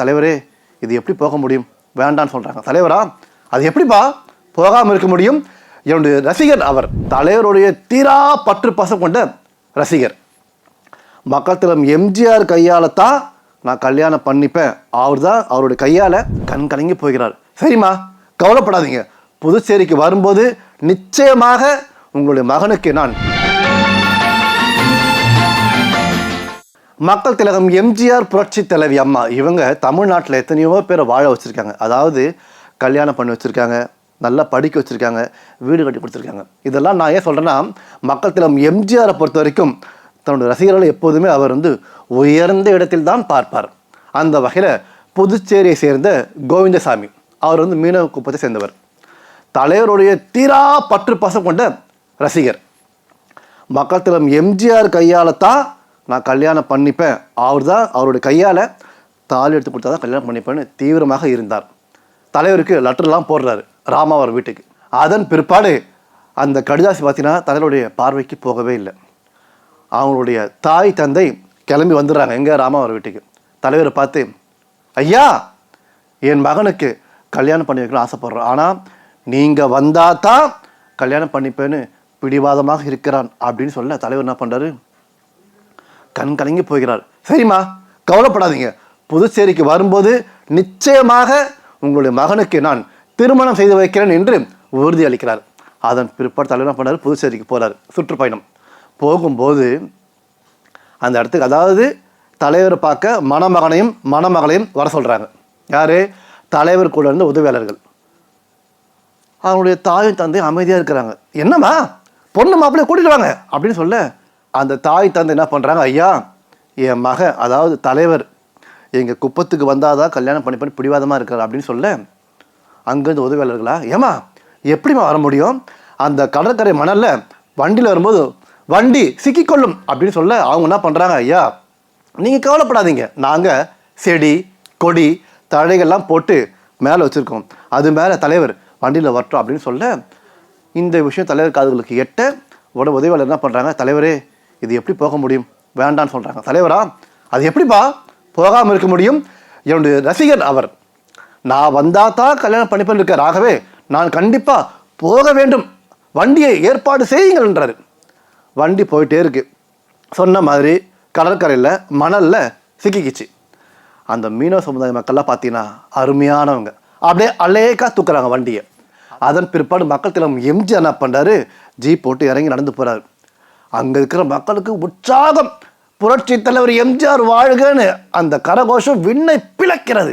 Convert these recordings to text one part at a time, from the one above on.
தலைவரே இது எப்படி போக முடியும்? வேண்டான்னு சொல்கிறாங்க தலைவரா அது எப்படிப்பா போகாமல் இருக்க முடியும்? என்னுடைய ரசிகர் அவர் தலைவருடைய தீரா பற்று பசம் கொண்ட ரசிகர். மக்கத்திலம் எம்ஜிஆர் கையால் தான் நான் கல்யாணம் பண்ணிப்பேன். அவர் தான் அவருடைய கையால் கண் கலங்கி போகிறார். சரிம்மா கவலைப்படாதீங்க. புதுச்சேரிக்கு வரும்போது நிச்சயமாக உங்களுடைய மகனுக்கு நான் மக்கள் திலகம் எம்ஜிஆர் புரட்சி தலைவி அம்மா. இவங்க தமிழ்நாட்டில் எத்தனையோ பேரை வாழ வச்சுருக்காங்க. அதாவது கல்யாணம் பண்ணி வச்சுருக்காங்க நல்லா படிக்க வச்சுருக்காங்க வீடு கட்டி கொடுத்துருக்காங்க. இதெல்லாம் நான் ஏன் சொல்கிறேன்னா மக்கள் திலகம் எம்ஜிஆரை பொறுத்த வரைக்கும் தன்னுடைய ரசிகர்களை எப்போதுமே அவர் வந்து உயர்ந்த இடத்தில் தான் பார்ப்பார். அந்த வகையில் புதுச்சேரியை சேர்ந்த கோவிந்தசாமி அவர் வந்து மீனவ குப்பத்தை சேர்ந்தவர். தலைவருடைய தீரா பற்று பசம் கொண்ட ரசிகர். மக்கள் திலம் எம்ஜிஆர் கையால் தான் நான் கல்யாணம் பண்ணிப்பேன். அவர் தான் அவருடைய கையால் தாலி எடுத்து கொடுத்தா தான் கல்யாணம் பண்ணிப்பேன்னு தீவிரமாக இருந்தார். தலைவருக்கு லெட்டர்லாம் போடுறாரு ராமாவர் வீட்டுக்கு. அதன் பிற்பாடு அந்த கடிதாசி பார்த்தீங்கன்னா தலைவருடைய பார்வைக்கு போகவே இல்லை. அவங்களுடைய தாய் தந்தை கிளம்பி வந்துடுறாங்க எங்கே ராமாவர் வீட்டுக்கு. தலைவரை பார்த்து ஐயா என் மகனுக்கு கல்யாணம் பண்ணி வைக்கணும்னு ஆசைப்படுறோம். ஆனால் நீங்கள் வந்தால் தான் கல்யாணம் பண்ணிப்பேன்னு பிடிவாதமாக இருக்கிறான். அப்படின்னு சொல்ல தலைவர் என்ன பண்ணுறாரு கண் கலங்கி போகிறார். சரிம்மா கவலைப்படாதீங்க. புதுச்சேரிக்கு வரும்போது நிச்சயமாக உங்களுடைய மகனுக்கு நான் திருமணம் செய்து வைக்கிறேன் என்று உறுதி அளிக்கிறார். அதன் பிற்பாடு தலைவர் பண்ணார் புதுச்சேரிக்கு போகிறார் சுற்றுப்பயணம். போகும்போது அந்த இடத்துக்கு அதாவது தலைவரை பார்க்க மணமகனையும் மணமகளையும் வர சொல்கிறாங்க யார்? தலைவர் கூட இருந்த உதவியாளர்கள். அவங்களுடைய தாயும் தந்தையும் அமைதியாக இருக்கிறாங்க. என்னம்மா? பொண்ணு மாப்பிள்ளைய கூட்டிட்டு வாங்க அப்படின்னு சொல்ல அந்த தாய் தந்தை என்ன பண்ணுறாங்க ஐயா என் மக அதாவது தலைவர் எங்கள் குப்பத்துக்கு வந்தால் தான் கல்யாணம் பண்ணி பண்ணி பிடிவாதமாக இருக்கார் அப்படின்னு சொல்ல அங்கேருந்து உதவியாளர்களா? ஏமா எப்படிம்மா வர முடியும்? அந்த கடற்கரை மணலில் வண்டியில் வரும்போது வண்டி சிக்கிக்கொள்ளும் அப்படின்னு சொல்ல அவங்க என்ன பண்ணுறாங்க ஐயா நீங்கள் கவலைப்படாதீங்க. நாங்கள் செடி கொடி தழைகள்லாம் போட்டு மேலே வச்சுருக்கோம். அது மேலே தலைவர் வண்டியில் வரட்டும் அப்படின்னு சொல்ல இந்த விஷயம் தலைவர் காதுகளுக்கு எட்ட உட உதவியாளர் என்ன பண்ணுறாங்க தலைவரே இது எப்படி போக முடியும்? வேண்டான்னு சொல்கிறாங்க தலைவரா அது எப்படிப்பா போகாமல் இருக்க முடியும்? என்னுடைய ரசிகர் அவர் நான் வந்தால் தான் கல்யாணம் பண்ணிப்பேன் இருக்கார். ஆகவே நான் கண்டிப்பாக போக வேண்டும். வண்டியை ஏற்பாடு செய்யுங்கள்ன்றாரு வண்டி போயிட்டே இருக்கு. சொன்ன மாதிரி கடற்கரையில் மணலில் சிக்கிக்கிச்சு. அந்த மீனவ சமுதாய மக்கள்லாம் பார்த்தீங்கன்னா அருமையானவங்க. அப்படியே அலேக்காக தூக்குறாங்க வண்டியை. அதன் பிற்பாடு மக்கள் திலம் எம்ஜி என்ன பண்ணுறாரு ஜீப் போட்டு இறங்கி நடந்து போகிறாரு அங்கே இருக்கிற மக்களுக்கு உற்சாகம். புரட்சி தலைவர் எம்ஜிஆர் வாழ்கன்னு அந்த கரகோஷம் விண்ணை பிளக்கிறது.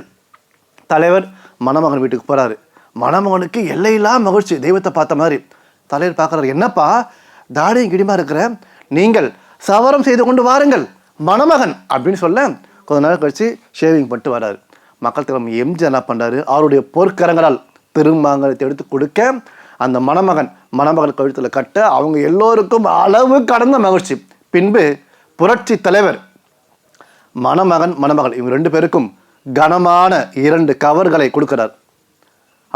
தலைவர் மணமகன் வீட்டுக்கு போகிறாரு மணமகனுக்கு எல்லையில்லா மகிழ்ச்சி தெய்வத்தை பார்த்த மாதிரி. தலைவர் பார்க்குறாரு என்னப்பா தாடியும் கிடிமா இருக்கிற? நீங்கள் சவரம் செய்து கொண்டு வாருங்கள் மணமகன் அப்படின்னு சொல்ல கொஞ்ச நேரம் கழித்து ஷேவிங் பண்ணிட்டு வராரு. மக்கள் தலைவர் எம்ஜிஆர் என்ன பண்ணுறாரு அவருடைய பொற்கரங்களால் திருமாங்கலத்தை எடுத்து கொடுக்க அந்த மணமகன் மணமகள் கழுத்தில் கட்ட அவங்க எல்லோருக்கும் அளவு கடந்த மகிழ்ச்சி. பின்பு புரட்சி தலைவர் மணமகன் மணமகள் இவங்க ரெண்டு பேருக்கும் கனமான இரண்டு கவர்களை கொடுக்குறார்.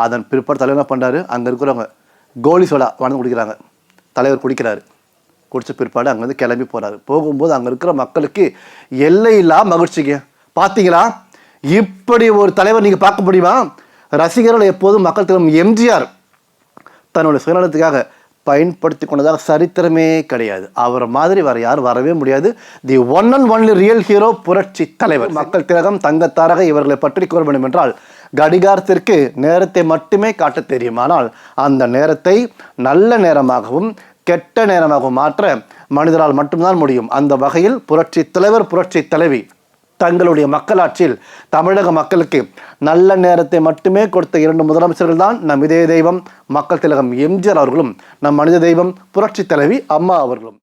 அதன் பிற்பாடு தலைவர் என்ன பண்ணுறாரு அங்கே இருக்கிறவங்க கோலி சோடா வளர்ந்து குடிக்கிறாங்க. தலைவர் குடிக்கிறாரு. குடித்த பிற்பாடு அங்கேருந்து கிளம்பி போகிறாரு போகும்போது அங்கே இருக்கிற மக்களுக்கு எல்லையில்லா மகிழ்ச்சிங்க. பார்த்தீங்களா இப்படி ஒரு தலைவர் நீங்கள் பார்க்க முடியுமா? ரசிகர்கள் எப்போதும் மக்கள் தினம் எம்ஜிஆர் தன்னுடைய சுயநலத்துக்காக பயன்படுத்தி கொண்டதாக சரித்திரமே கிடையாது. அவர் மாதிரி வேறு யாரும் வரவே முடியாது. The one and only real hero புரட்சி தலைவர். மக்கள் திலகம் தங்கத்தாரக இவர்களை பற்றி கூற வேண்டும் என்றால் கடிகாரத்திற்கு நேரத்தை மட்டுமே காட்ட தெரியும் ஆனால் அந்த நேரத்தை நல்ல நேரமாகவும் கெட்ட நேரமாகவும் மாற்ற மனிதரால் மட்டும்தான் முடியும். அந்த வகையில் புரட்சி தலைவர் புரட்சி தலைவி. தங்களுடைய மக்களாட்சியில் தமிழக மக்களுக்கு நல்ல நேரத்தை மட்டுமே கொடுத்த இரண்டு முதலமைச்சர்கள் தான் நம் இதய தெய்வம் மக்கள் திலகம் எம்ஜிஆர் அவர்களும் நம் மனித தெய்வம் புரட்சி தலைவி அம்மா அவர்களும்.